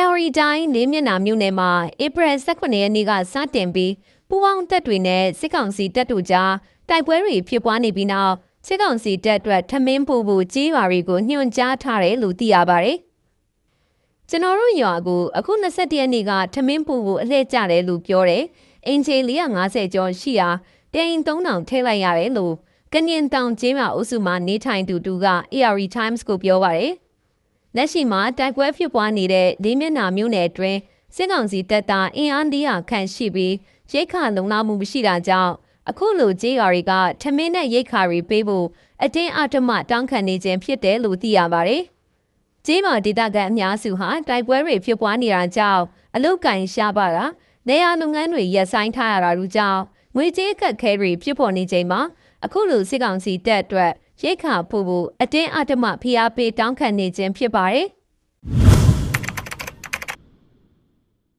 ARI တိုင်းလေးမျက်နှာမြို့နယ်မှာဧပြီ18ရက်နေ့ကစတင်ပြီးပူးပေါင်းတပ်တွေနဲ့စစ်ကောင်စီတပ်တို့ကြားတိုက်ပွဲတွေဖြစ်ပွားနေပြီးနောက်စစ်ကောင်စီတပ်အတွက်ထမင်းပို့ဖို့ကြေးရွာတွေကိုညွှန်ကြားထားတယ်လို့သိရပါတယ်။ကျွန်တော်တို့ရွာကိုအခု21ရက်နေ့ကထမင်းပို့ဖို့အလှည့်ကျတယ်လို့ပြောတယ်။အင်ဂျီ450ကျော်ရှိရာတိန်3000ထည့်လိုက်ရတယ်လို့ကညင်တောင်ကျေးရွာအုပ်စုမှာနေထိုင်သူတူက ARI Times ကိုပြောပါတယ်။ လက်ရှိမှာတိုက်ပွဲဖြစ်ပွားနေတဲ့လေးမျက်နှာမြို့နယ်အတွင်းစစ်ကောင်စီတပ်သားအင်အား400ခန့်ရှိပြီးရိတ်ခလုံလောက်မှုမရှိတာကြောင့်အခုလိုကြေးရွာတွေကထမင်းနဲ့ရိတ်ခါတွေပေးဖို့အတင်းအဓမ္မတောင်းခံနေခြင်းဖြစ်တယ်လို့သိရပါတယ်။ကြေးမော်ဒေတာကန်အများစုဟာတိုက်ပွဲတွေဖြစ်ပွားနေတာကြောင့်အလုတ်ကင်ရှားပါတာနေရာလုပ်ငန်းတွေရပ်ဆိုင်းထားရတာတို့ကြောင့်ငွေကြေးကက်ခဲတွေဖြစ်ပေါ်နေချိန်မှာအခုလိုစစ်ကောင်စီတပ်အတွက် ရိတ်ခါဖို့ဖို့အတင်းအဓမ္မဖိအားပေးတောင်းခံနေခြင်းဖြစ်ပါတယ်။